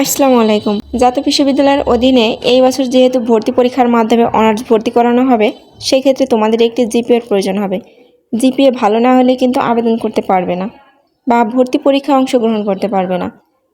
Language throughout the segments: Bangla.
আসসালামু আলাইকুম। জাতীয় বিশ্ববিদ্যালয়ের অধীনে এই বছর যেহেতু ভর্তি পরীক্ষার মাধ্যমে অনার্স ভর্তি করানো হবে সেই ক্ষেত্রে তোমাদের একটি জিপিএর প্রয়োজন হবে। জিপিএ ভালো না হলে কিন্তু আবেদন করতে পারবে না বা ভর্তি পরীক্ষায় অংশগ্রহণ করতে পারবে না।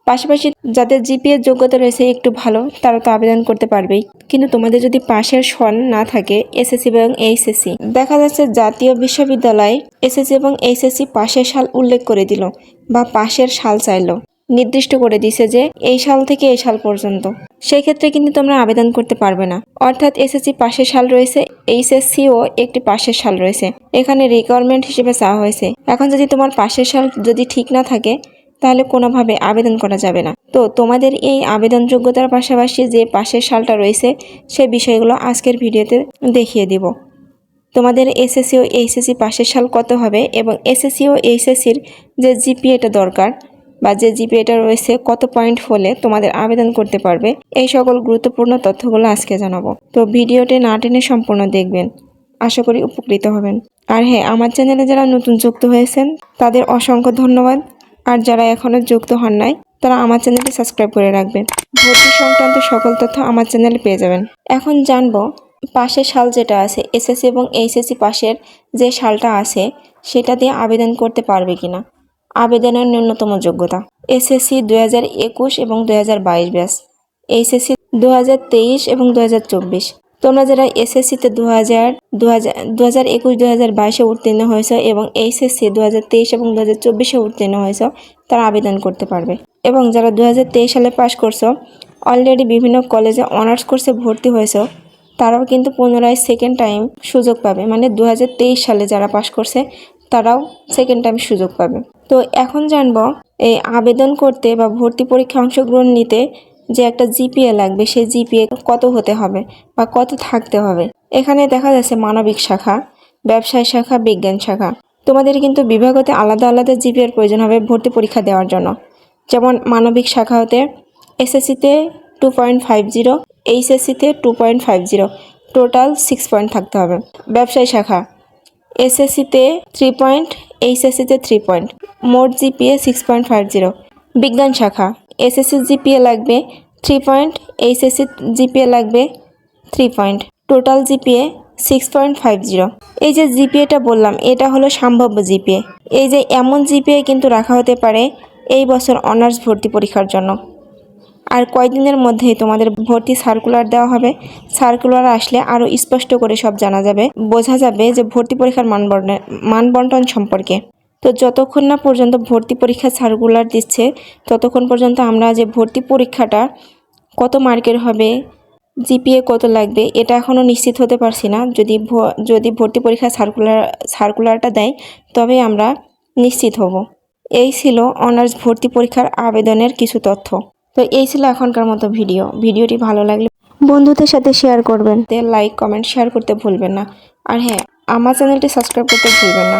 পাশাপাশি যাদের জিপিএর যোগ্যতা রয়েছে একটু ভালো, তারা তো আবেদন করতে পারবেই। কিন্তু তোমাদের যদি পাশের সন না থাকে, এসএসসি এবং এইচএসসি। দেখা যাচ্ছে জাতীয় বিশ্ববিদ্যালয় এসএসসি এবং এইচএসসি পাশের সাল উল্লেখ করে দিল বা পাশের সাল চাইলো। নির্দিষ্ট করে দিছে যে এই সাল থেকে এই সাল পর্যন্ত। সেই ক্ষেত্রে কিন্তু তোমরা আবেদন করতে পারবে না। অর্থাৎ এসএসসি পাশের সাল রয়েছে এইচএসসিও একটি পাশের সাল রয়েছে। এখানে রিকোয়ারমেন্ট হিসেবে চাওয়া হয়েছে। এখন যদি তোমার পাশের সাল যদি ঠিক না থাকে, তাহলে কোনোভাবে আবেদন করা যাবে না। তো তোমাদের এই আবেদন যোগ্যতার পাশাপাশি যে পাশের সালটা রয়েছে, সে বিষয়গুলো আজকের ভিডিওতে দেখিয়ে দিব। তোমাদের এসএসসি ও এইচএসসি পাশের সাল কত হবে এবং এসএসসি ও এইচএসসির যে জিপিএটা দরকার বা যে জিপিএটা রয়েছে, কত পয়েন্ট হলে তোমাদের আবেদন করতে পারবে, এই সকল গুরুত্বপূর্ণ তথ্যগুলো আজকে জানাব। তো ভিডিওটি না টেনে সম্পূর্ণ দেখবেন। আশা করি উপকৃত হবেন। আর হ্যাঁ আমার চ্যানেলে যারা নতুন যুক্ত হয়েছেন, তাদের অসংখ্য ধন্যবাদ। আর যারা এখনও যুক্ত হন নাই, তারা আমার চ্যানেলটি সাবস্ক্রাইব করে রাখবেন। ভর্তি সংক্রান্ত সকল তথ্য আমার চ্যানেলে পেয়ে যাবেন। এখন জানব, পাশের সাল যেটা আছে, এসএসসি এবং এইচএসসি পাশের যে সালটা আছে, সেটা দিয়ে আবেদন করতে পারবে কিনা। আবেদনের ন্যূনতম যোগ্যতা এসএসসি দু হাজার একুশ এবং দু হাজার বাইশ ব্যাস এইচএসসি দু হাজার তেইশ এবং দু হাজার চব্বিশ তোমরা যারা এসএসসিতে দু হাজার দু হাজার দু হাজার একুশ দু হাজার বাইশে উত্তীর্ণ হয়েছ এবং এইচএসসি দু হাজার তেইশ এবং দু হাজার চব্বিশে উত্তীর্ণ হয়েছ তারা আবেদন করতে পারবে এবং যারা দু হাজার তেইশ সালে পাশ করছ অলরেডি বিভিন্ন কলেজে অনার্স কোর্সে ভর্তি হয়েছ তারাও কিন্তু পুনরায় সেকেন্ড টাইম সুযোগ পাবে মানে দু হাজার তেইশ সালে যারা পাশ করছে তারাও সেকেন্ড টাইম সুযোগ পাবে। তো এখন জানব, এই আবেদন করতে বা ভর্তি পরীক্ষা অংশগ্রহণ নিতে যে একটা জিপিএ লাগবে, সেই জিপিএ কত হতে হবে বা কত থাকতে হবে? এখানে দেখা যাচ্ছে মানবিক শাখা, ব্যবসায় শাখা, বিজ্ঞান শাখা। তোমাদের কিন্তু বিভাগতে আলাদা আলাদা জিপিএর প্রয়োজন হবে ভর্তি পরীক্ষা দেওয়ার জন্য। যেমন মানবিক শাখা হতে এসএসসিতে two point five zero এইচএসসিতে two point five zero total six point থাকতে হবে। ব্যবসায় শাখা এসএসসিতে থ্রি পয়েন্ট এইচএসসিতে থ্রি পয়েন্ট মোট GPA six point five zero বিজ্ঞান শাখা, এসএসসি জিপিএ লাগবে থ্রি পয়েন্ট এইচএসসি জিপিএ লাগবে three point total GPA six point five zero এই যে জিপিএটা বললাম, এটা হলো সম্ভাব্য জিপিএ। এই যে এমন জিপিএ কিন্তু রাখা হতে পারে এই বছর অনার্স ভর্তি পরীক্ষার জন্য। আর কয়দিনের মধ্যেই তোমাদের ভর্তি সার্কুলার দেওয়া হবে। সার্কুলার আসলে আরও স্পষ্ট করে সব জানা যাবে। বোঝা যাবে যে ভর্তি পরীক্ষার মানবন্টন মানবন্টন সম্পর্কে। তো যতক্ষণ না পর্যন্ত ভর্তি পরীক্ষার সার্কুলার দিচ্ছে, ততক্ষণ পর্যন্ত আমরা যে ভর্তি পরীক্ষাটা কত মার্কের হবে জিপিএ কত লাগবে, এটা এখনও নিশ্চিত হতে পারছি না। যদি যদি ভর্তি পরীক্ষার সার্কুলার সার্কুলারটা দেয়, তবে আমরা নিশ্চিত হব। এই ছিল অনার্স ভর্তি পরীক্ষার আবেদনের কিছু তথ্য। তো এই ছিল এখনকার মতো ভিডিও। ভিডিওটি ভালো লাগলে বন্ধুদের সাথে শেয়ার করবেন। লাইক কমেন্ট শেয়ার করতে ভুলবেন না। আর হ্যাঁ আমার চ্যানেলটি সাবস্ক্রাইব করতে ভুলবেন না।